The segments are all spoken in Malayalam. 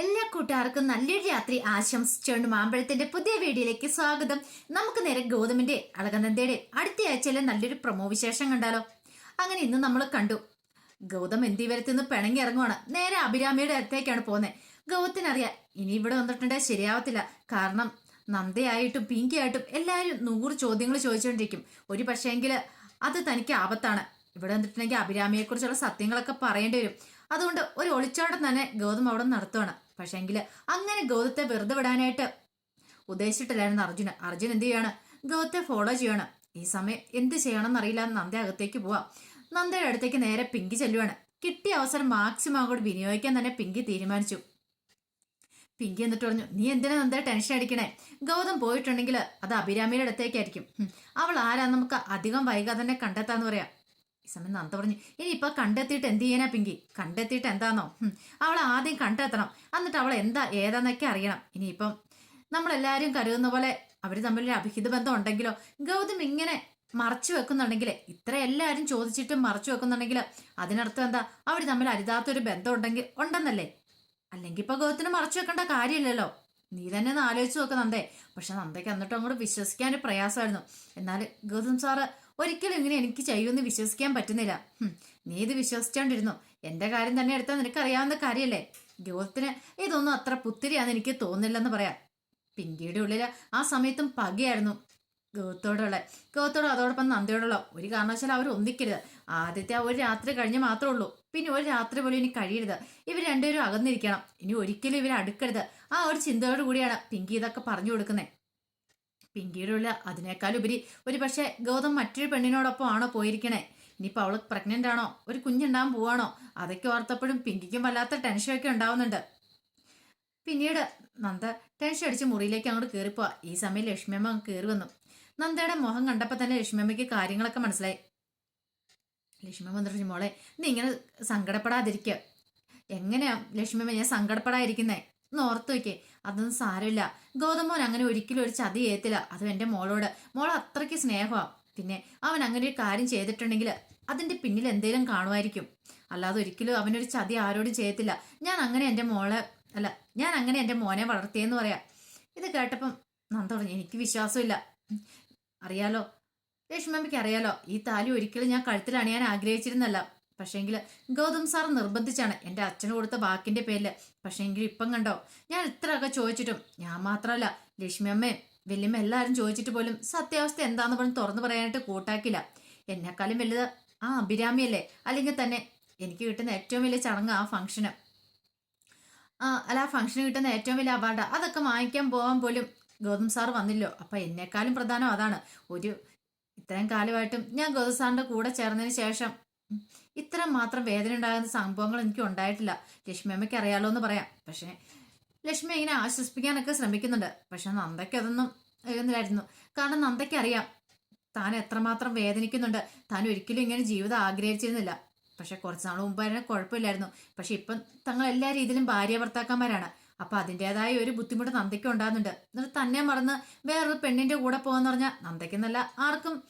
എല്ലാ കൂട്ടുകാർക്കും നല്ലൊരു രാത്രി ആശംസിച്ചുകൊണ്ട് മാമ്പഴത്തിന്റെ പുതിയ വീഡിയോയിലേക്ക് സ്വാഗതം. നമുക്ക് നേരെ ഗോതമിന്റെ അളകനന്ദയുടെ അടുത്ത ആഴ്ചയിലെ നല്ലൊരു പ്രമോ വിശേഷം കണ്ടാലോ? അങ്ങനെ ഇന്ന് നമ്മൾ കണ്ടു. ഗൗതം എന്തി വരത്തുനിന്ന് പിണങ്ങി ഇറങ്ങുവാണ്. നേരെ അഭിരാമിയുടെ അടുത്തേക്കാണ് പോകുന്നത് ഗൗതത്തിനറിയാം ഇനി ഇവിടെ വന്നിട്ടുണ്ടെങ്കിൽ ശരിയാവത്തില്ല. കാരണം നന്ദയായിട്ടും പിങ്കിയായിട്ടും എല്ലാവരും നൂറ് ചോദ്യങ്ങൾ ചോദിച്ചുകൊണ്ടിരിക്കും ഒരു പക്ഷേങ്കിൽ അത് തനിക്ക് ആപത്താണ്. ഇവിടെ വന്നിട്ടുണ്ടെങ്കിൽ അഭിരാമിയെക്കുറിച്ചുള്ള സത്യങ്ങളൊക്കെ പറയേണ്ടി വരും. അതുകൊണ്ട് ഒരു ഒളിച്ചോട്ടം തന്നെ ഗൗതം അവിടെ നടത്തുവാണ്. പക്ഷേങ്കിൽ അങ്ങനെ ഗൗതത്തെ വെറുതെ വിടാനായിട്ട് ഉദ്ദേശിച്ചിട്ടില്ലായിരുന്നു അർജുന. അർജുൻ എന്ത് ചെയ്യാണ്? ഗൗതത്തെ ഫോളോ ചെയ്യാണ്. ഈ സമയം എന്ത് ചെയ്യണമെന്ന് അറിയില്ല. നന്ദ അകത്തേക്ക് പോവാം. നന്ദയുടെ അടുത്തേക്ക് നേരെ പിങ്കി ചെല്ലുവാണ്. കിട്ടിയ അവസരം മാക്സിമം അങ്ങോട്ട് വിനിയോഗിക്കാൻ തന്നെ പിങ്കി തീരുമാനിച്ചു. പിങ്കി എന്നിട്ട് പറഞ്ഞു നീ എന്തിനാ നന്ദ ടെൻഷൻ അടിക്കണേ? ഗൗതം പോയിട്ടുണ്ടെങ്കിൽ അത് അഭിരാമിയുടെ അടുത്തേക്കായിരിക്കും. അവൾ ആരാ നമുക്ക് അധികം വൈകാതെ തന്നെ കണ്ടെത്താന്ന് പറയാം. സമയം നന്ദ പറഞ്ഞു ഇനി ഇപ്പൊ കണ്ടെത്തിയിട്ട് എന്ത് ചെയ്യാനാ പിങ്കി? കണ്ടെത്തിയിട്ട് എന്താന്നോ? അവളെ ആദ്യം കണ്ടെത്തണം. എന്നിട്ട് അവൾ എന്താ ഏതാന്നൊക്കെ അറിയണം. ഇനിയിപ്പം നമ്മളെല്ലാരും കരുതുന്ന പോലെ അവർ തമ്മിലൊരു അഭിഹിത ബന്ധം ഉണ്ടെങ്കിലോ ഗൗതം ഇങ്ങനെ മറച്ചു വെക്കുന്നുണ്ടെങ്കിൽ ഇത്ര എല്ലാവരും ചോദിച്ചിട്ടും മറച്ചു വെക്കുന്നുണ്ടെങ്കിൽ അതിനർത്ഥം എന്താ? അവർ തമ്മിൽ അരുതാത്തൊരു ബന്ധം ഉണ്ടെങ്കിൽ ഉണ്ടെന്നല്ലേ? അല്ലെങ്കിൽ ഇപ്പൊ ഗൗതത്തിന് മറച്ചു വെക്കേണ്ട കാര്യമില്ലല്ലോ? നീ തന്നെ ഒന്ന് ആലോചിച്ച് നോക്ക് നന്ദേ. പക്ഷെ നന്ദയ്ക്ക് എന്നിട്ടും അങ്ങോട്ട് വിശ്വസിക്കാൻ പ്രയാസമായിരുന്നു. എന്നാൽ ഗൗതം സാറ് ഒരിക്കലും ഇങ്ങനെ എനിക്ക് ചെയ്യുമെന്ന് വിശ്വസിക്കാൻ പറ്റുന്നില്ല. നീ ഇത് വിശ്വസിച്ചോണ്ടിരുന്നു. എന്റെ കാര്യം തന്നെ എടുത്താൽ നിനക്ക് അറിയാവുന്ന കാര്യമല്ലേ ഗ്രോത്തിന് ഇതൊന്നും അത്ര പുത്തിരിയാന്ന് എനിക്ക് തോന്നില്ലെന്ന് പറയാം. പിങ്കിയുടെ ഉള്ളിൽ ആ സമയത്തും പകയായിരുന്നു ഗൗത്തോടുള്ള ഗൗത്തോട് അതോടൊപ്പം നന്ദിയോടുള്ള. ഒരു കാരണവശാലും അവർ ഒന്നിക്കരുത്. ആദ്യത്തെ ഒരു രാത്രി കഴിഞ്ഞ് മാത്രമേ ഉള്ളൂ. പിന്നെ ഒരു രാത്രി പോലും ഇനി കഴിയരുത്. ഇവർ രണ്ടുപേരും അകന്നിരിക്കണം. ഇനി ഒരിക്കലും ഇവർ അടുക്കരുത്. ആ ഒരു ചിന്തയോട് കൂടിയാണ് പിങ്കി ഇതൊക്കെ പറഞ്ഞു കൊടുക്കുന്നത് പിങ്കിയുടെ അതിനേക്കാളുപരി ഒരു പക്ഷേ ഗൗതം മറ്റൊരു പെണ്ണിനോടൊപ്പം ആണോ പോയിരിക്കണേ? ഇനിയിപ്പോൾ അവൾ പ്രഗ്നന്റ് ആണോ? ഒരു കുഞ്ഞുണ്ടാകാൻ പോവാണോ? അതൊക്കെ ഓർത്തപ്പോഴും പിങ്കിക്കും വല്ലാത്ത ടെൻഷനൊക്കെ ഉണ്ടാവുന്നുണ്ട്. പിന്നീട് നന്ദ ടെൻഷൻ അടിച്ച് മുറിയിലേക്ക് അങ്ങോട്ട് കയറിപ്പോവാ ഈ സമയം ലക്ഷ്മിയമ്മ കയറി വന്നു. നന്ദയുടെ മുഖം കണ്ടപ്പോൾ തന്നെ ലക്ഷ്മിയമ്മയ്ക്ക് കാര്യങ്ങളൊക്കെ മനസ്സിലായി. ലക്ഷ്മിയമ്മ വന്നിട്ട് മോളെ നീ ഇങ്ങനെ സങ്കടപ്പെടാതിരിക്കുക എങ്ങനെയാ ലക്ഷ്മിയമ്മ ഞാൻ സങ്കടപ്പെടാതിരിക്കുന്നേ? ഒന്ന് ഓർത്ത് വെക്കേ. അതൊന്നും സാരമില്ല. ഗൗതമോൻ അങ്ങനെ ഒരിക്കലും ഒരു ചതി ഏത്തില്ല അതും എന്റെ മോളോട്. മോൾ അത്രയ്ക്ക് സ്നേഹമാണ് പിന്നെ അവൻ അങ്ങനെ ഒരു കാര്യം ചെയ്തിട്ടുണ്ടെങ്കിൽ അതിന്റെ പിന്നിൽ എന്തെങ്കിലും കാണുമായിരിക്കും. അല്ലാതെ ഒരിക്കലും അവനൊരു ചതി ആരോടും ചെയ്യത്തില്ല. ഞാൻ അങ്ങനെ എന്റെ മോളെ അല്ല ഞാൻ അങ്ങനെ എന്റെ മോനെ വളർത്തിയെന്ന് പറയാം. ഇത് കേട്ടപ്പം നന്ദ പറഞ്ഞു എനിക്ക് വിശ്വാസമില്ല. അറിയാലോ? ലക്ഷ്മമ്മയ്ക്ക് അറിയാലോ? ഈ താലി ഒരിക്കലും ഞാൻ കഴുത്തിൽ അണിയാൻ ആഗ്രഹിച്ചിരുന്നല്ല പക്ഷേങ്കിൽ ഗൗതം സാർ നിർബന്ധിച്ചാണ് എന്റെ അച്ഛന് കൊടുത്ത വാക്കിന്റെ പേരിൽ. പക്ഷേങ്കിൽ ഇപ്പം കണ്ടോ ഞാൻ ഇത്രയൊക്കെ ചോദിച്ചിട്ടും ഞാൻ മാത്രമല്ല ലക്ഷ്മി അമ്മയും വലിയമ്മ എല്ലാവരും ചോദിച്ചിട്ട് പോലും സത്യാവസ്ഥ എന്താന്ന് പറഞ്ഞ് തുറന്നു പറയാനായിട്ട് കൂട്ടാക്കില്ല. എന്നെക്കാളും വലുത് ആ അഭിരാമിയല്ലേ? അല്ലെങ്കിൽ തന്നെ എനിക്ക് കിട്ടുന്ന ഏറ്റവും വലിയ ചടങ്ങ് ആ ഫംഗ്ഷന് ആ അല്ല ആ ഫംഗ്ഷന് കിട്ടുന്ന ഏറ്റവും വലിയ അവാർഡ് അതൊക്കെ വാങ്ങിക്കാൻ പോകാൻ പോലും ഗൗതം സാർ വന്നില്ലോ. അപ്പൊ എന്നെക്കാളും പ്രധാനം അതാണ്. ഒരു ഇത്രയും കാലമായിട്ടും ഞാൻ ഗൗതം സാറിന്റെ കൂടെ ചേർന്നതിന് ശേഷം ഇത്ര മാത്രം വേദന ഉണ്ടാകുന്ന സംഭവങ്ങൾ എനിക്ക് ഉണ്ടായിട്ടില്ല. ലക്ഷ്മി അമ്മയ്ക്ക് അറിയാലോ എന്ന് പറയാം. പക്ഷേ ലക്ഷ്മി ഇങ്ങനെ ആശ്വസിപ്പിക്കാനൊക്കെ ശ്രമിക്കുന്നുണ്ട്. പക്ഷെ നന്ദയ്ക്ക് അതൊന്നും എഴുന്നില്ലായിരുന്നു. കാരണം നന്ദയ്ക്ക് അറിയാം താൻ എത്രമാത്രം വേദനിക്കുന്നുണ്ട്. താൻ ഒരിക്കലും ഇങ്ങനെ ജീവിതം ആഗ്രഹിച്ചിരുന്നില്ല. പക്ഷെ കുറച്ച് നാൾ മുമ്പ് വരെ കുഴപ്പമില്ലായിരുന്നു. പക്ഷെ ഇപ്പം തങ്ങൾ എല്ലാ രീതിയിലും ഭാര്യ ഭർത്താക്കന്മാരാണ് അപ്പൊ അതിന്റെതായ ഒരു ബുദ്ധിമുട്ട് നന്ദയ്ക്ക് ഉണ്ടാകുന്നുണ്ട്. എന്നിട്ട് തന്നെ മറന്ന് വേറൊരു പെണ്ണിന്റെ കൂടെ പോകാന്ന് പറഞ്ഞാൽ നന്ദയ്ക്കെന്നല്ല ആർക്കും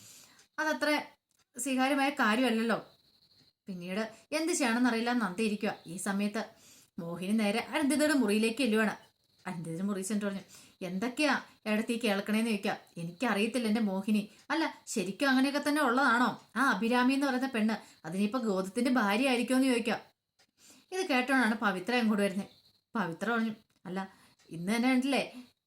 അതത്ര സ്വീകാര്യമായ കാര്യമല്ലല്ലോ. പിന്നീട് എന്ത് ചെയ്യണമെന്നറിയില്ല നന്ദി ഇരിക്കുക ഈ സമയത്ത് മോഹിനി നേരെ അനന്തിതയുടെ മുറിയിലേക്ക് എല്ലുവാണ് അനന്തിതയുടെ മുറി ചെന്നിട്ട് പറഞ്ഞു എന്തൊക്കെയാ ഇടത്ത് ഈ കേൾക്കണേന്ന് ചോദിക്കാം എനിക്കറിയത്തില്ല എന്റെ മോഹിനി. അല്ല ശരിക്കും അങ്ങനെയൊക്കെ തന്നെ ഉള്ളതാണോ? ആ അഭിരാമി എന്ന് പറയുന്ന പെണ്ണ് അതിനിപ്പോ ഗോതത്തിന്റെ ഭാര്യ ആയിരിക്കുമോ എന്ന് ചോദിക്കാം ഇത് കേട്ടോണാണ് പവിത്ര അങ്ങോട്ട് വരുന്നത് പവിത്ര പറഞ്ഞു അല്ല ഇന്ന് തന്നെ കണ്ടില്ലേ?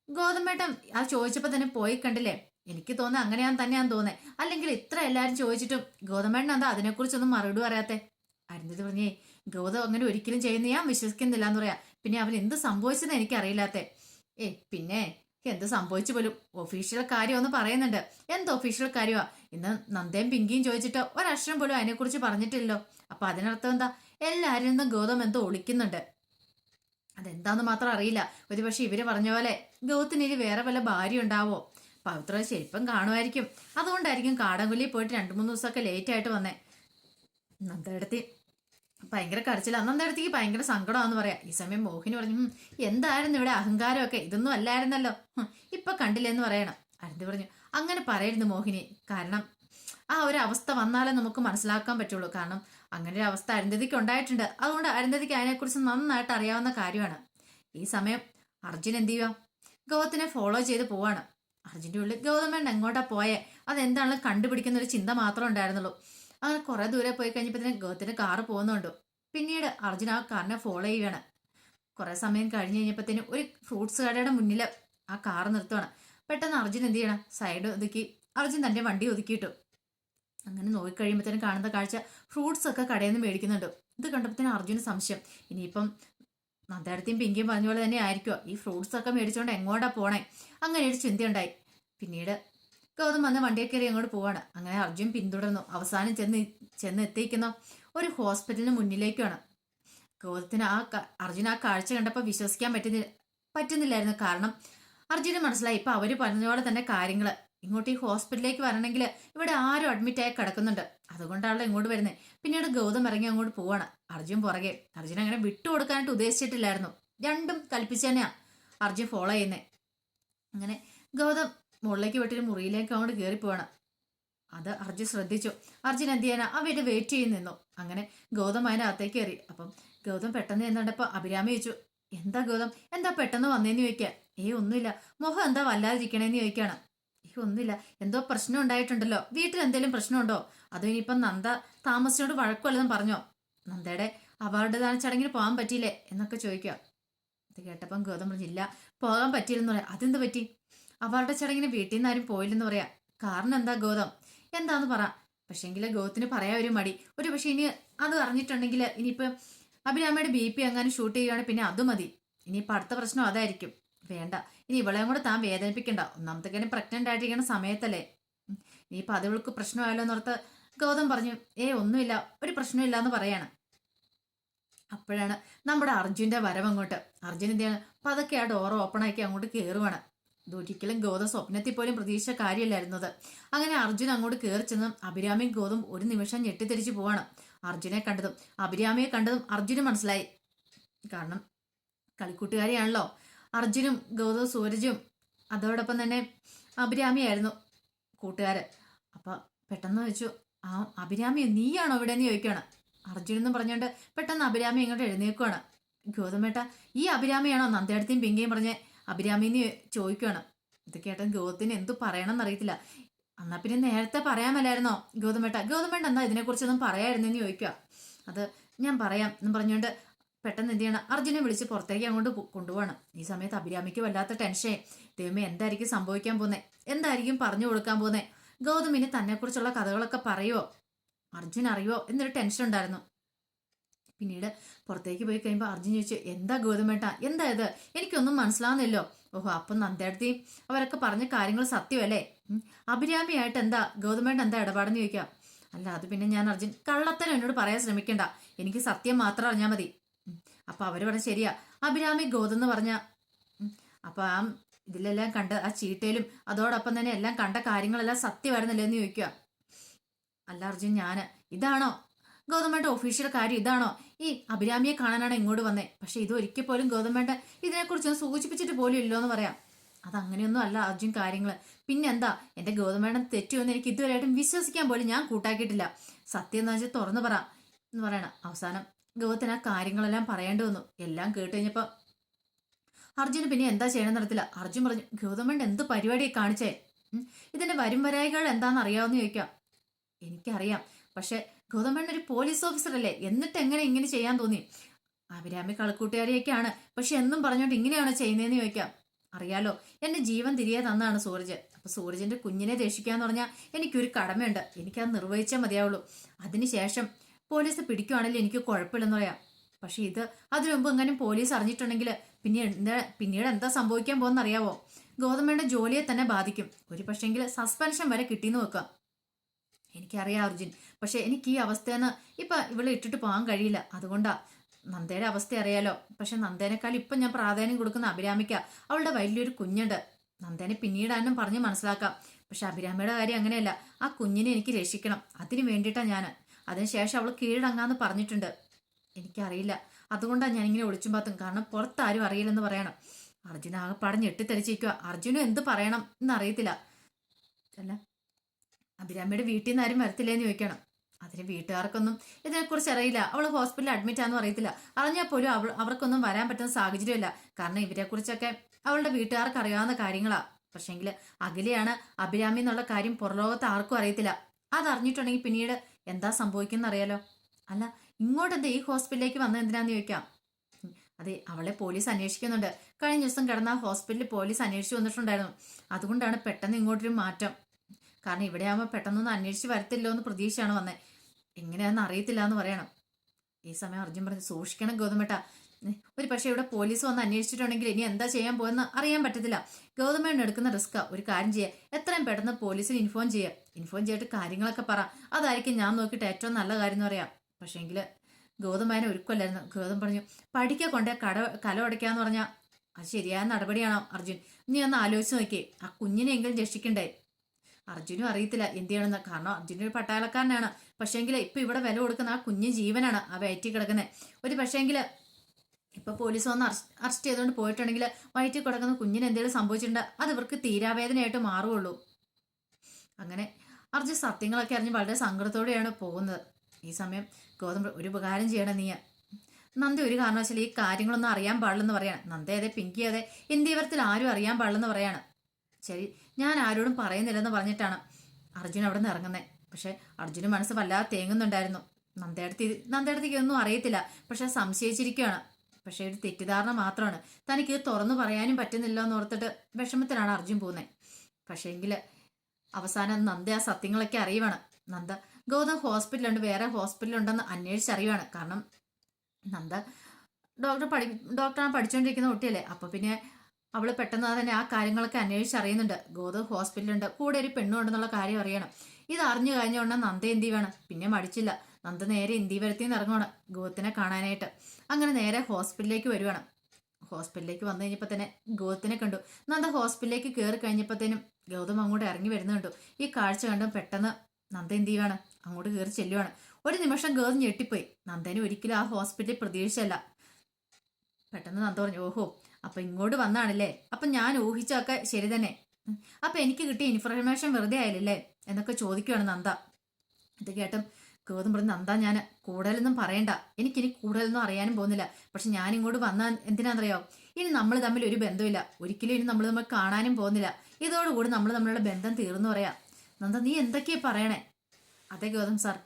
ഗോതമ്പേട്ടൻ ആ ചോദിച്ചപ്പോ തന്നെ പോയി കണ്ടില്ലേ? എനിക്ക് തോന്നുന്നത് അങ്ങനെയാന്ന് തന്നെയാന്ന് തോന്നേ അല്ലെങ്കിൽ ഇത്ര എല്ലാവരും ചോദിച്ചിട്ടും ഗോതമ്പേട്ടൻ എന്താ അതിനെക്കുറിച്ചൊന്നും മറുപടി പറയാത്തെ? അരുന്നത് പറഞ്ഞേ ഗൗതം അങ്ങനെ ഒരിക്കലും ചെയ്യുന്ന ഞാൻ വിശ്വസിക്കുന്നില്ല എന്ന് പറയാ. പിന്നെ അവൻ എന്ത് സംഭവിച്ചെന്ന് എനിക്ക് അറിയില്ലാത്തേ ഏ പിന്നെ എന്ത് സംഭവിച്ചു പോലും? ഒഫീഷ്യൽ കാര്യം ഒന്ന് പറയുന്നുണ്ട്. എന്ത് ഒഫീഷ്യൽ കാര്യമാ ഇന്ന് നന്ദയും പിങ്കിയും ചോദിച്ചിട്ട് ഒരക്ഷരം പോലും അതിനെക്കുറിച്ച് പറഞ്ഞിട്ടില്ലല്ലോ. അപ്പൊ അതിനർത്ഥം എന്താ? എല്ലാവരിൽ നിന്നും ഗൗതം എന്തോ ഒളിക്കുന്നുണ്ട്. അതെന്താന്ന് മാത്രം അറിയില്ല. ഒരുപക്ഷെ ഇവർ പറഞ്ഞ പോലെ ഗൗതത്തിന് ഇനി വേറെ വല്ല ഭാര്യ ഉണ്ടാവോ പവിത്ര ശരിപ്പം കാണുമായിരിക്കും. അതുകൊണ്ടായിരിക്കും കാടംകുലി പോയിട്ട് രണ്ടു മൂന്ന് ദിവസമൊക്കെ ലേറ്റ് ആയിട്ട് വന്നേ. നന്ദയിടത്തി ഭയങ്കര കരച്ചില്ല നന്ദയിടത്തേക്ക് ഭയങ്കര സങ്കടമാണെന്ന് പറയാം. ഈ സമയം മോഹിനി പറഞ്ഞു "ഹും, എന്തായിരുന്നു ഇവിടെ അഹങ്കാരമൊക്കെ? ഇതൊന്നും അല്ലായിരുന്നല്ലോ. ഇപ്പൊ കണ്ടില്ലെന്ന് പറയണം. അരുന്തി പറഞ്ഞു അങ്ങനെ പറയരുത് മോഹിനി. കാരണം ആ ഒരു അവസ്ഥ വന്നാലേ നമുക്ക് മനസ്സിലാക്കാൻ പറ്റുള്ളൂ. കാരണം അങ്ങനെ ഒരു അവസ്ഥ അരുന്ധതിക്ക് ഉണ്ടായിട്ടുണ്ട്. അതുകൊണ്ട് അരുന്ധതിക്ക് അതിനെക്കുറിച്ച് നന്നായിട്ട് അറിയാവുന്ന കാര്യമാണ്. ഈ സമയം അർജുൻ എന്ത് ചെയ്യുക ഗോവത്തിനെ ഫോളോ ചെയ്ത് പോവാണ്. അർജുന്റെ ഉള്ളിൽ ഗൗതമേണ്ട എങ്ങോട്ടാ പോയെ? അതെന്താണെന്ന് കണ്ടുപിടിക്കുന്ന ഒരു ചിന്ത മാത്രമേ ഉണ്ടായിരുന്നുള്ളൂ. അങ്ങനെ കുറെ ദൂരെ പോയി കഴിഞ്ഞപ്പോഴത്തേനും ഗൗതത്തിന്റെ കാറ് പോകുന്നുണ്ട്. പിന്നീട് അർജുൻ ആ കാറിനെ ഫോളോ ചെയ്യുകയാണ് കുറെ സമയം കഴിഞ്ഞ് കഴിഞ്ഞപ്പോഴത്തേനും ഒരു ഫ്രൂട്ട്സ് കടയുടെ മുന്നിൽ ആ കാർ നിർത്തുവാണ്. പെട്ടെന്ന് അർജുൻ എന്ത് ചെയ്യണം? സൈഡ് ഒതുക്കി അർജുൻ തന്റെ വണ്ടി ഒതുക്കിയിട്ടു. അങ്ങനെ നോക്കിക്കഴിയുമ്പോഴത്തേനും കാണുന്ന കാഴ്ച ഫ്രൂട്ട്സ് ഒക്കെ കടയിൽ നിന്ന് മേടിക്കുന്നുണ്ട്. ഇത് കണ്ടപ്പോഴത്തേനും അർജുന് സംശയം. ഇനിയിപ്പം നന്ദാടത്തെയും പിങ്കിയും പറഞ്ഞ പോലെ തന്നെ ആയിരിക്കുമോ ഈ ഫ്രൂട്ട്സ് ഒക്കെ മേടിച്ചുകൊണ്ട് എങ്ങോട്ടാ പോണേ? അങ്ങനെ ഒരു ചിന്തയുണ്ടായി. പിന്നീട് ഗൗതം വന്ന് വണ്ടിയിൽ കയറി അങ്ങോട്ട് പോവാണ്. അങ്ങനെ അർജുൻ പിന്തുടർന്നു. അവസാനം ചെന്ന് ചെന്ന് എത്തിക്കുന്ന ഒരു ഹോസ്പിറ്റലിന് മുന്നിലേക്കാണ് ഗൗതത്തിന് ആ അർജുൻ ആ കാഴ്ച കണ്ടപ്പോൾ വിശ്വസിക്കാൻ പറ്റുന്നില്ല പറ്റുന്നില്ലായിരുന്നു. കാരണം അർജുന് മനസ്സിലായി. ഇപ്പൊ അവർ പറഞ്ഞ പോലെ തന്നെ കാര്യങ്ങൾ ഇങ്ങോട്ട് ഈ ഹോസ്പിറ്റലിലേക്ക് വരണമെങ്കിൽ ഇവിടെ ആരും അഡ്മിറ്റായി കിടക്കുന്നുണ്ട്. അതുകൊണ്ടാണല്ലോ ഇങ്ങോട്ട് വരുന്നത് പിന്നീട് ഗൗതം ഇറങ്ങി അങ്ങോട്ട് പോവാണ്. അർജുൻ പുറകെ. അർജുൻ അങ്ങനെ വിട്ടുകൊടുക്കാനായിട്ട് ഉദ്ദേശിച്ചിട്ടില്ലായിരുന്നു. രണ്ടും കൽപ്പിച്ച് തന്നെയാ അർജുൻ ഫോളോ ചെയ്യുന്നത് അങ്ങനെ ഗൗതം മുകളിലേക്ക് വിട്ടൊരു മുറിയിലേക്ക് അങ്ങോട്ട് കയറി പോവാണ്. അത് അർജുൻ ശ്രദ്ധിച്ചു. അർജുൻ എന്ത് ചെയ്യാനാ? അവരുടെ വെയിറ്റ് ചെയ്ത് നിന്നു. അങ്ങനെ ഗൗതം അതിനകത്തേക്ക് കയറി. അപ്പം ഗൗതം പെട്ടെന്ന് ചെന്നുണ്ടപ്പോ അഭിരാമി ചോദിച്ചു എന്താ ഗൗതം? എന്താ പെട്ടെന്ന് വന്നേന്ന് ചോദിക്കുക ഏ ഒന്നുമില്ല. മുഖം എന്താ വല്ലാതിരിക്കണേന്ന് ചോദിക്കാണ്. ഏയ് ഒന്നുമില്ല എന്തോ പ്രശ്നം ഉണ്ടായിട്ടുണ്ടല്ലോ. വീട്ടിൽ എന്തെങ്കിലും പ്രശ്നമുണ്ടോ? അതോ ഇനിയിപ്പം നന്ദ താമസിനോട് വഴക്കുമല്ലെന്നും പറഞ്ഞോ? നന്ദയുടെ അവാർഡ് ദാന ചടങ്ങിന് പോകാൻ പറ്റിയില്ലേ? എന്നൊക്കെ ചോദിക്കുക. ഇത് കേട്ടപ്പം ഗൗതം പറഞ്ഞില്ല പോകാൻ പറ്റിയില്ലെന്ന് പറയാം. അതെന്ത് പറ്റി? അവാർഡ് ചടങ്ങിന് വീട്ടിൽ നിന്ന് ആരും പോയില്ലെന്ന് പറയാം. കാരണം എന്താ ഗൗതം? എന്താന്ന് പറ. പക്ഷേങ്കിൽ ഗൗതത്തിന് പറയാൻ ഒരു മടി. ഒരു പക്ഷെ ഇനി അത് അറിഞ്ഞിട്ടുണ്ടെങ്കിൽ ഇനിയിപ്പം അഭിരാമയുടെ ബി പി എങ്ങാനും ഷൂട്ട് ചെയ്യുകയാണെങ്കിൽ പിന്നെ അത് മതി. ഇനിയിപ്പോൾ അടുത്ത പ്രശ്നം അതായിരിക്കും. വേണ്ട. ഇനി ഇവളെയും കൂടെ താൻ വേദനിപ്പിക്കണ്ട. ഒന്നാമത്തെ കാര്യം പ്രഗ്നന്റ് ആയിട്ടിരിക്കുന്ന സമയത്തല്ലേ. ഇനി ഇനിയിപ്പോൾ അത് ഇവൾക്ക് പ്രശ്നമായല്ലോ എന്നോർത്ത് ഗൗതം പറഞ്ഞു ഏ ഒന്നുമില്ല. ഒരു പ്രശ്നമില്ല എന്ന് പറയാണ്. അപ്പോഴാണ് നമ്മുടെ അർജുന്റെ വരവ് അങ്ങോട്ട്. അർജുൻ എന്താണ് പതൊക്കെ ആ ഡോർ ഓപ്പൺ ആക്കി അങ്ങോട്ട് കയറുവാണ് ഇതൊരിക്കലും ഗൗതം സ്വപ്നത്തിൽ പോലും പ്രതീക്ഷിച്ച കാര്യമല്ലായിരുന്നത്. അങ്ങനെ അർജുൻ അങ്ങോട്ട് കയറി ചെന്നും അഭിരാമിയും ഗൗതം ഒരു നിമിഷം ഞെട്ടിത്തിരിച്ചു പോവാണ്. അർജുനെ കണ്ടതും അഭിരാമിയെ കണ്ടതും അർജുന് മനസ്സിലായി. കാരണം കളിക്കൂട്ടുകാരിയാണല്ലോ. അർജുനും ഗൗതവും സൂരജും അതോടൊപ്പം തന്നെ അഭിരാമിയായിരുന്നു കൂട്ടുകാര്. അപ്പൊ പെട്ടെന്ന് വെച്ചു ആ അഭിരാമി നീയാണോ ഇവിടെ എന്ന് ചോദിക്കുകയാണ് അർജുൻ എന്ന് പറഞ്ഞുകൊണ്ട് പെട്ടെന്ന് അഭിരാമി ഇങ്ങോട്ട് എഴുന്നേൽക്കുവാണ് ഗൗതമേട്ട ഈ അഭിരാമിയാണോ നന്ദേടത്തെയും പിങ്കയും പറഞ്ഞ് അഭിരാമിന്ന് ചോദിക്കുകയാണ് ഇത് കേട്ടൻ ഗൗതത്തിന് എന്തു പറയണം എന്നറിയത്തില്ല. എന്നാ പിന്നെ നേരത്തെ പറയാമല്ലായിരുന്നോ ഗൗതമേട്ട ഗൗതമേട്ട എന്താ ഇതിനെക്കുറിച്ചൊന്നും പറയായിരുന്നെന്ന് ചോദിക്കുക അത് ഞാൻ പറയാം എന്ന് പറഞ്ഞുകൊണ്ട് പെട്ടെന്ന് എന്ത് ചെയ്യണം? അർജുനെ വിളിച്ച് പുറത്തേക്ക് അങ്ങോട്ട് കൊണ്ടുപോകണം. ഈ സമയത്ത് അഭിരാമിക്ക് വല്ലാത്ത ടെൻഷൻ ദൈവമേ എന്തായിരിക്കും സംഭവിക്കാൻ പോകുന്നത് എന്തായിരിക്കും പറഞ്ഞു കൊടുക്കാൻ പോകുന്നത് ഗൗതമിന് തന്നെക്കുറിച്ചുള്ള കഥകളൊക്കെ പറയുമോ അർജുൻ അറിയോ എന്നൊരു ടെൻഷൻ ഉണ്ടായിരുന്നു. പിന്നീട് പുറത്തേക്ക് പോയി കഴിയുമ്പോൾ അർജുൻ ചോദിച്ചു എന്താ ഗൗതമേട്ട എന്താ ഇത്? എനിക്കൊന്നും മനസ്സിലാവുന്നില്ലോ ഓഹോ അപ്പം നന്ദേടത്തെയും അവരൊക്കെ പറഞ്ഞ കാര്യങ്ങൾ സത്യമല്ലേ. അഭിരാമിയായിട്ട് എന്താ? ഗൗതമേട്ട എന്താ ഇടപാടെന്ന് ചോദിക്കാം. അല്ല അത് പിന്നെ ഞാൻ അർജുൻ കള്ളത്തരം എന്നോട് പറയാൻ ശ്രമിക്കണ്ട. എനിക്ക് സത്യം മാത്രം അറിഞ്ഞാൽ മതി. അപ്പൊ അവർ പറഞ്ഞ ശരിയാ. അഭിരാമി ഗോതെന്ന് പറഞ്ഞ. അപ്പൊ ആ ഇതിലെല്ലാം കണ്ട ആ ചീട്ടയിലും അതോടൊപ്പം തന്നെ എല്ലാം കണ്ട കാര്യങ്ങളെല്ലാം സത്യമായിരുന്നല്ലേ എന്ന് ചോദിക്കുക അല്ല അർജുൻ ഞാൻ ഇതാണോ? ഗൗതമേട്ട ഒഫീഷ്യൽ കാര്യം ഇതാണോ? ഈ അഭിരാമിയെ കാണാനാണ് ഇങ്ങോട്ട് വന്നേ. പക്ഷെ ഇത് ഒരിക്കൽ പോലും ഗൗതമേട്ട ഇതിനെക്കുറിച്ചൊന്നും സൂചിപ്പിച്ചിട്ട് പോലും ഇല്ലോ എന്ന് പറയാം. അതങ്ങനെയൊന്നും അല്ല അർജുൻ കാര്യങ്ങൾ പിന്നെന്താ? എന്റെ ഗൗതമേട്ടൻ തെറ്റുമെന്ന് എനിക്ക് ഇതുവരെയായിട്ടും വിശ്വസിക്കാൻ പോലും ഞാൻ കൂട്ടാക്കിയിട്ടില്ല. സത്യം എന്ന് വെച്ചാൽ തുറന്നു പറ എന്ന് പറയണം. അവസാനം ഗൗതത്തിന് ആ കാര്യങ്ങളെല്ലാം പറയേണ്ടി വന്നു. എല്ലാം കേട്ട് കഴിഞ്ഞപ്പോൾ അർജുന് പിന്നെ എന്താ ചെയ്യണമെന്ന് നടത്തില്ല അർജുൻ പറഞ്ഞു ഗൗതമൻ എന്ത് പരിപാടിയെ കാണിച്ചേ? ഇതിന്റെ വരും വരായികൾ എന്താണെന്ന് അറിയാവുന്ന ചോദിക്കാം. എനിക്കറിയാം. പക്ഷെ ഗൗതമൻ ഒരു പോലീസ് ഓഫീസർ അല്ലേ? എന്നിട്ട് എങ്ങനെ ഇങ്ങനെ ചെയ്യാൻ തോന്നി? അഭിരാമി കളക്കൂട്ടുകാരിയൊക്കെയാണ്. പക്ഷെ എന്നും പറഞ്ഞോണ്ട് ഇങ്ങനെയാണോ ചെയ്യുന്നതെന്ന് ചോദിക്കാം. അറിയാലോ എന്റെ ജീവൻ തിരികെ തന്നാണ് സൂരജ്. അപ്പൊ സൂരജിന്റെ കുഞ്ഞിനെ രക്ഷിക്കാന്ന് പറഞ്ഞാൽ എനിക്കൊരു കടമയുണ്ട്. എനിക്കത് നിർവഹിച്ചേ മതിയാവുള്ളൂ. അതിനുശേഷം പോലീസ് പിടിക്കുവാണെങ്കിൽ എനിക്ക് കുഴപ്പമില്ലെന്ന് പറയാം. പക്ഷേ ഇത് അതിനു മുമ്പ് എങ്ങനെ പോലീസ് അറിഞ്ഞിട്ടുണ്ടെങ്കിൽ പിന്നെ എന്താ പിന്നീട് എന്താ സംഭവിക്കാൻ പോകുന്ന അറിയാവോ ഗൗതമയുടെ ജോലിയെ തന്നെ ബാധിക്കും. ഒരു പക്ഷേങ്കിൽ സസ്പെൻഷൻ വരെ കിട്ടിയെന്ന് വെക്കാം. എനിക്കറിയാം അർജുൻ. പക്ഷെ എനിക്ക് ഈ അവസ്ഥയെന്ന് ഇപ്പൊ ഇവിടെ ഇട്ടിട്ട് പോകാൻ കഴിയില്ല. അതുകൊണ്ടാ. നന്ദയുടെ അവസ്ഥ അറിയാലോ. പക്ഷെ നന്ദേനേക്കാൾ ഇപ്പൊ ഞാൻ പ്രാധാന്യം കൊടുക്കുന്ന അഭിരാമിക്ക അവളുടെ വലിയൊരു കുഞ്ഞുണ്ട്. നന്ദേനെ പിന്നീടാനും പറഞ്ഞ് മനസ്സിലാക്കാം. പക്ഷെ അഭിരാമിയുടെ കാര്യം അങ്ങനെയല്ല. ആ കുഞ്ഞിനെ എനിക്ക് രക്ഷിക്കണം. അതിന് വേണ്ടിയിട്ടാണ് ഞാൻ അതിനുശേഷം അവൾ കീഴടങ്ങാന്ന് പറഞ്ഞിട്ടുണ്ട്. എനിക്കറിയില്ല. അതുകൊണ്ടാണ് ഞാൻ ഇങ്ങനെ ഒളിച്ചും പാത്തും. കാരണം പുറത്താരും അറിയില്ലെന്ന് പറയണം. അർജുന ആകെ പടഞ്ഞ് ഞെട്ടിത്തെറിച്ചിരിക്കുക അർജുനും എന്ത് പറയണം എന്നറിയത്തില്ല. അല്ല അഭിരാമിയുടെ വീട്ടിൽ നിന്ന് ആരും വരത്തില്ലേന്ന് ചോദിക്കണം. അതിന് വീട്ടുകാർക്കൊന്നും ഇതിനെക്കുറിച്ച് അറിയില്ല. അവൾ ഹോസ്പിറ്റലിൽ അഡ്മിറ്റ് ആണെന്ന് അറിയത്തില്ല. അറിഞ്ഞാൽ പോലും അവൾ അവർക്കൊന്നും വരാൻ പറ്റുന്ന സാഹചര്യമില്ല. കാരണം ഇവരെക്കുറിച്ചൊക്കെ അവളുടെ വീട്ടുകാർക്ക് അറിയാവുന്ന കാര്യങ്ങളാ. പക്ഷേങ്കിൽ അഖിലയാണ് അഭിരാമി എന്നുള്ള കാര്യം പുറലോകത്ത് ആർക്കും അറിയത്തില്ല. അതറിഞ്ഞിട്ടുണ്ടെങ്കിൽ പിന്നീട് എന്താ സംഭവിക്കുന്ന അറിയാലോ അല്ല ഇങ്ങോട്ട് എന്താ ഈ ഹോസ്പിറ്റലിലേക്ക് വന്നത് എന്തിനാന്ന് ചോദിക്കാം. അതെ അവളെ പോലീസ് അന്വേഷിക്കുന്നുണ്ട്. കഴിഞ്ഞ ദിവസം കിടന്ന ഹോസ്പിറ്റലിൽ പോലീസ് അന്വേഷിച്ച് വന്നിട്ടുണ്ടായിരുന്നു. അതുകൊണ്ടാണ് പെട്ടെന്ന് ഇങ്ങോട്ടൊരു മാറ്റം. കാരണം ഇവിടെ ആകുമ്പോൾ പെട്ടെന്നൊന്നും അന്വേഷിച്ച് വരത്തില്ലോ എന്ന് പ്രതീക്ഷയാണ് വന്നത് എങ്ങനെയാണെന്ന് അറിയത്തില്ല എന്ന് പറയണം. ഈ സമയം അർജുൻ പറഞ്ഞു സൂക്ഷിക്കണം ഗൗതമേട്ട ഒരു പക്ഷേ ഇവിടെ പോലീസ് വന്ന് അന്വേഷിച്ചിട്ടുണ്ടെങ്കിൽ ഇനി എന്താ ചെയ്യാൻ പോകുന്ന അറിയാൻ പറ്റത്തില്ല. ഗൗതമേണ് എടുക്കുന്ന റിസ്ക്കാ. ഒരു കാര്യം ചെയ്യുക എത്രയും പെട്ടെന്ന് പോലീസിന് ഇൻഫോം ചെയ്യുക ഇൻഫോം ചെയ്തിട്ട് കാര്യങ്ങളൊക്കെ പറ. അതായിരിക്കും ഞാൻ നോക്കിയിട്ട് ഏറ്റവും നല്ല കാര്യം എന്ന് പറയാം. പക്ഷേങ്കിൽ ഗൗതമേനെ ഒരുക്കല്ലായിരുന്നു. ഗൗതം പറഞ്ഞു പഠിക്ക കൊണ്ടേ കട കല ഉടയ്ക്കാന്ന് പറഞ്ഞാൽ അത് ശരിയായ നടപടിയാണോ അർജുൻ? നീ ഒന്ന് ആലോചിച്ച് നോക്കിയേ ആ കുഞ്ഞിനെങ്കിലും രക്ഷിക്കണ്ടേ? അർജുനും അറിയത്തില്ല എന്ത് ചെയ്യണമെന്ന് കാരണം അർജുൻ ഒരു പട്ടാളക്കാരനാണ്. പക്ഷേങ്കിൽ ഇപ്പൊ ഇവിടെ വില കൊടുക്കുന്ന ആ കുഞ്ഞു ജീവനാണ് ആ വയറ്റി കിടക്കുന്നത് ഒരു പക്ഷേങ്കിൽ ഇപ്പൊ പോലീസ് വന്ന് അറസ്റ്റ് ചെയ്തുകൊണ്ട് പോയിട്ടുണ്ടെങ്കിൽ വയറ്റിൽ കിടക്കുന്ന കുഞ്ഞിന് എന്തെങ്കിലും സംഭവിച്ചിട്ടുണ്ട് അത് ഇവർക്ക് തീരാവേദനയായിട്ട് മാറുകയുള്ളൂ അങ്ങനെ അർജുൻ സത്യങ്ങളൊക്കെ അറിഞ്ഞ് വളരെ സങ്കടത്തോടെയാണ് പോകുന്നത്. ഈ സമയം ഗോതമ്പ് ഒരു ഉപകാരം ചെയ്യണം നീ നന്ദി ഒരു കാരണവശാലും ഈ കാര്യങ്ങളൊന്നും അറിയാൻ പാടില്ലെന്ന് പറയാണ് നന്ദ അതെ പിങ്കി അതെ ഇന്ത്യവരത്തിൽ ആരും അറിയാൻ പാടില്ലെന്ന് പറയാണ് ശരി ഞാൻ ആരോടും പറയുന്നില്ലെന്ന് പറഞ്ഞിട്ടാണ് അർജുൻ അവിടെ നിന്ന് ഇറങ്ങുന്നത് പക്ഷെ അർജുന് മനസ്സ് വല്ലാതെ തേങ്ങുന്നുണ്ടായിരുന്നു. നന്ദയടുത്ത് നന്ദയടുത്തേക്ക് ഒന്നും അറിയത്തില്ല. പക്ഷെ സംശയിച്ചിരിക്കുകയാണ്. പക്ഷെ ഒരു തെറ്റിദ്ധാരണ മാത്രമാണ് തനിക്ക് തുറന്നു പറയാനും പറ്റുന്നില്ല എന്ന് ഓർത്തിട്ട് വിഷമത്തിലാണ് അർജുൻ പോകുന്നത്. പക്ഷേങ്കിൽ അവസാനം നന്ദ ആ സത്യങ്ങളൊക്കെ അറിയുവാണ്. നന്ദ ഗൗതം ഹോസ്പിറ്റലുണ്ട് വേറെ ഹോസ്പിറ്റലുണ്ടെന്ന് അന്വേഷിച്ചറിയുവാണ്. കാരണം നന്ദ ഡോക്ടർ പഠി ഡോക്ടറാണ് പഠിച്ചുകൊണ്ടിരിക്കുന്ന കുട്ടിയല്ലേ. അപ്പൊ പിന്നെ അവൾ പെട്ടെന്ന് തന്നെ ആ കാര്യങ്ങളൊക്കെ അന്വേഷിച്ചറിയുന്നുണ്ട്. ഗോതം ഹോസ്പിറ്റലുണ്ട് കൂടെ ഒരു പെണ്ണുണ്ടെന്നുള്ള കാര്യം അറിയണം. ഇത് അറിഞ്ഞു കഴിഞ്ഞ ഉടനെ നന്ദ എന്തി വേണം പിന്നെ മടിച്ചില്ല. നന്ദ നേരെ ഇന്ത്യ വരത്തിൽ നിന്ന് ഇറങ്ങുവാണ്. ഗോത്തിനെ കാണാനായിട്ട്. അങ്ങനെ നേരെ ഹോസ്പിറ്റലിലേക്ക് വരുവാണ്. ഹോസ്പിറ്റലിലേക്ക് വന്നു കഴിഞ്ഞപ്പോൾ തന്നെ ഗോത്തിനെ കണ്ടു. നന്ദ ഹോസ്പിറ്റലിലേക്ക് കയറി കഴിഞ്ഞപ്പോഴത്തേനും ഗൗതം അങ്ങോട്ട് ഇറങ്ങി വരുന്നുണ്ട് ഈ കാഴ്ച കണ്ടും പെട്ടെന്ന് നന്ദ എന്ത് ചെയ്യുവാണ്? അങ്ങോട്ട് കയറി ചെല്ലുവാണ്. ഒരു നിമിഷം ഗൗതം ഞെട്ടിപ്പോയി. നന്ദനെ ഒരിക്കലും ആ ഹോസ്പിറ്റലിൽ പ്രതീക്ഷിച്ചല്ല പെട്ടെന്ന് നന്ദ പറഞ്ഞു ഓഹോ അപ്പൊ ഇങ്ങോട്ട് വന്നാണല്ലേ? അപ്പൊ ഞാൻ ഊഹിച്ചൊക്കെ ശരി തന്നെ. അപ്പൊ എനിക്ക് കിട്ടിയ ഇൻഫർമേഷൻ വെറുതെ ആയില്ലല്ലേ? എന്നൊക്കെ ചോദിക്കുവാണ് നന്ദ. ഇത് കേട്ടും ഗൗതം പറഞ്ഞു നന്ദാ ഞാൻ കൂടുതലൊന്നും പറയണ്ട. എനിക്കിനി കൂടുതലൊന്നും അറിയാനും പോകുന്നില്ല. പക്ഷെ ഞാൻ ഇങ്ങോട്ട് വന്ന എന്തിനാണെന്നറിയോ ഇനി നമ്മൾ തമ്മിൽ ഒരു ബന്ധമില്ല. ഒരിക്കലും ഇനി നമ്മൾ നമ്മൾ കാണാനും പോകുന്നില്ല. ഇതോടുകൂടി നമ്മൾ നമ്മളുടെ ബന്ധം തീർന്നു പറയാം. നന്ദ നീ എന്തൊക്കെയാ പറയണേ? അതെ ഗൗതം സാർ.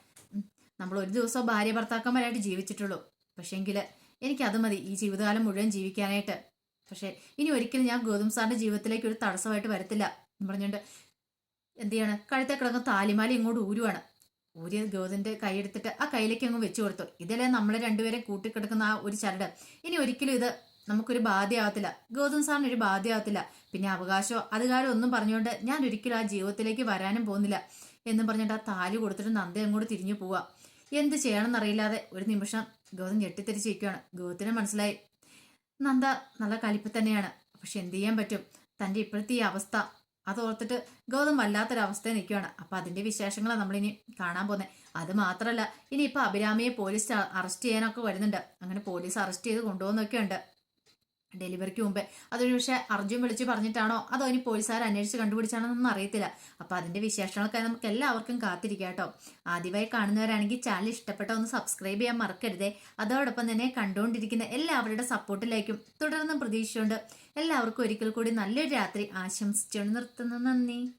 നമ്മൾ ഒരു ദിവസം ഭാര്യ ഭർത്താക്കന്മാരായിട്ട് ജീവിച്ചിട്ടുള്ളൂ. പക്ഷേങ്കിൽ എനിക്കത് മതി ഈ ജീവിതകാലം മുഴുവൻ ജീവിക്കാനായിട്ട്. പക്ഷേ ഇനി ഒരിക്കലും ഞാൻ ഗൗതം സാറിന്റെ ജീവിതത്തിലേക്ക് ഒരു തടസ്സമായിട്ട് വരത്തില്ല. എന്ന് പറഞ്ഞുകൊണ്ട് എന്ത് ചെയ്യാണ്? കഴുത്തെ കിടക്കുന്ന താലിമാല ഇങ്ങോട്ട് ഊരുവാണ്. ഊരിയ ഗൗതന്റെ കൈയെടുത്തിട്ട് ആ കയ്യിലേക്ക് അങ്ങ് വെച്ചു കൊടുത്തു. ഇതല്ലേ നമ്മൾ രണ്ടുപേരെ കൂട്ടിക്കിടക്കുന്ന ആ ഒരു ചരട്. ഇനി ഒരിക്കലും ഇത് നമുക്കൊരു ബാധ്യമാകത്തില്ല ഗൗതം സാറിന് ഒരു ബാധ്യമാകത്തില്ല പിന്നെ അവകാശമോ അധികാരം ഒന്നും പറഞ്ഞുകൊണ്ട് ഞാൻ ഒരിക്കലും ആ ജീവിതത്തിലേക്ക് വരാനും പോകുന്നില്ല എന്നും പറഞ്ഞിട്ട് ആ താലി കൊടുത്തിട്ട് നന്ദ അങ്ങോട്ട് തിരിഞ്ഞു പോവാ. എന്ത് ചെയ്യണമെന്നറിയില്ലാതെ ഒരു നിമിഷം ഗൗതം ഞെട്ടിത്തിരിച്ചിരിക്കുകയാണ് ഗൗതത്തിന് മനസ്സിലായി. നന്ദ നല്ല കലിപ്പ് തന്നെയാണ്. പക്ഷെ എന്ത് ചെയ്യാൻ പറ്റും? തന്റെ ഇപ്പോഴത്തെ ഈ അവസ്ഥ അത് ഓർത്തിട്ട് ഗൗതം വല്ലാത്തൊരവസ്ഥയിൽ നിൽക്കുകയാണ് അപ്പൊ അതിന്റെ വിശേഷങ്ങളാണ് നമ്മളിനി കാണാൻ പോകുന്നത് അത് മാത്രമല്ല ഇനി ഇപ്പൊ അഭിരാമിയെ പോലീസ് അറസ്റ്റ് ചെയ്യാനൊക്കെ വരുന്നുണ്ട്. അങ്ങനെ പോലീസ് അറസ്റ്റ് ചെയ്ത് കൊണ്ടുപോകുന്നൊക്കെ ഉണ്ട് ഡെലിവറിക്ക് മുമ്പേ. അതൊരു പക്ഷേ അർജുൻ വിളിച്ച് പറഞ്ഞിട്ടാണോ? അതോ ഇനി പോലീസുകാർ അന്വേഷിച്ച് കണ്ടുപിടിച്ചാണോ എന്നൊന്നും അറിയത്തില്ല. അപ്പൊ അതിന്റെ വിശേഷങ്ങളൊക്കെ നമുക്ക് എല്ലാവർക്കും കാത്തിരിക്കാം കേട്ടോ. ആദ്യമായി കാണുന്നവരാണെങ്കിൽ ചാനൽ ഇഷ്ടപ്പെട്ട ഒന്ന് സബ്സ്ക്രൈബ് ചെയ്യാൻ മറക്കരുതേ. അതോടൊപ്പം തന്നെ കണ്ടുകൊണ്ടിരിക്കുന്ന എല്ലാവരുടെ സപ്പോർട്ടിലേക്കും തുടർന്നും പ്രതീക്ഷിച്ചുകൊണ്ട് എല്ലാവർക്കും ഒരിക്കൽ കൂടി നല്ലൊരു രാത്രി ആശംസിച്ചുകൊണ്ട് നിർത്തുന്നു. നന്ദി.